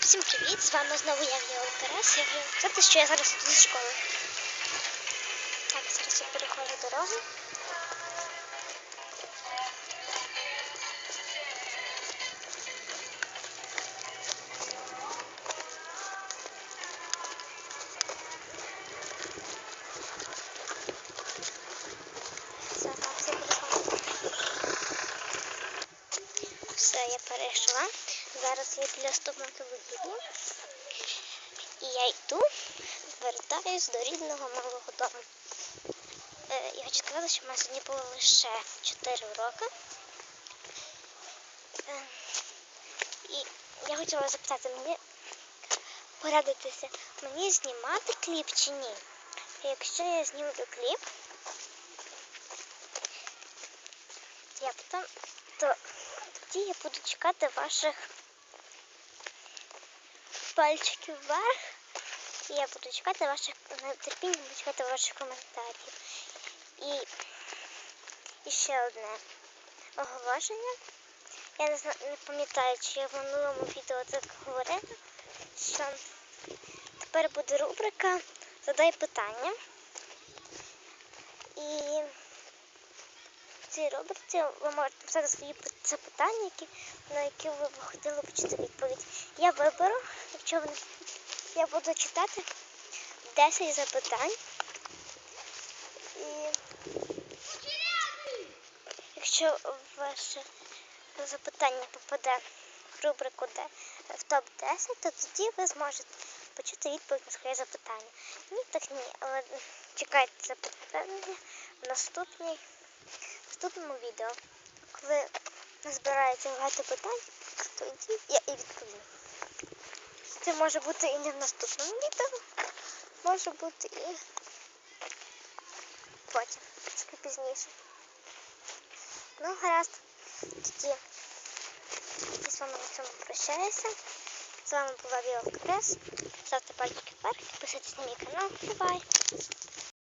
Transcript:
Всім привіт! З вами знову я Віола Карас. Я сказати, що я зараз іду зі школи. Так, зараз я переходжу дорогу. Все, я перейшла. Зараз я біля стоматової вигідні. І я йду, вертаюсь до рідного малого дому. Е, я хочу сказати, що в мене сьогодні було лише 4 уроки. Е, і я хотіла запитати мені, порадитися, мені знімати кліп чи ні. Якщо я знімлю кліп, я потім, то тоді я буду чекати ваших пальчиків вверх. Я буду чекати ваших нетерпіння, буду чекати ваших коментарів. І, і ще одне оголошення. Я не знаю, не пам'ятаю, чи я в минулому відео так говорила, що тепер буде рубрика Задай питання. І в цій рубриці ви можете писати свої запитання, на які ви хотіли почути відповідь. Я виберу, я буду читати 10 запитань. І якщо ваше запитання попаде в рубрику де в топ-10, то тоді ви зможете почути відповідь на своє запитання. Ні, так ні, але чекайте запитання в наступній наступному відео. Коли назбирається багато питань, тоді я і відповім. Це може бути і не в наступному відео, може бути і потім, трошки пізніше. Ну, гаразд. Тоді я з вами на цьому прощаюся. З вами була Віолка Прес. Ставте пальчики вверх, підписуйтесь на мій канал. Бувай!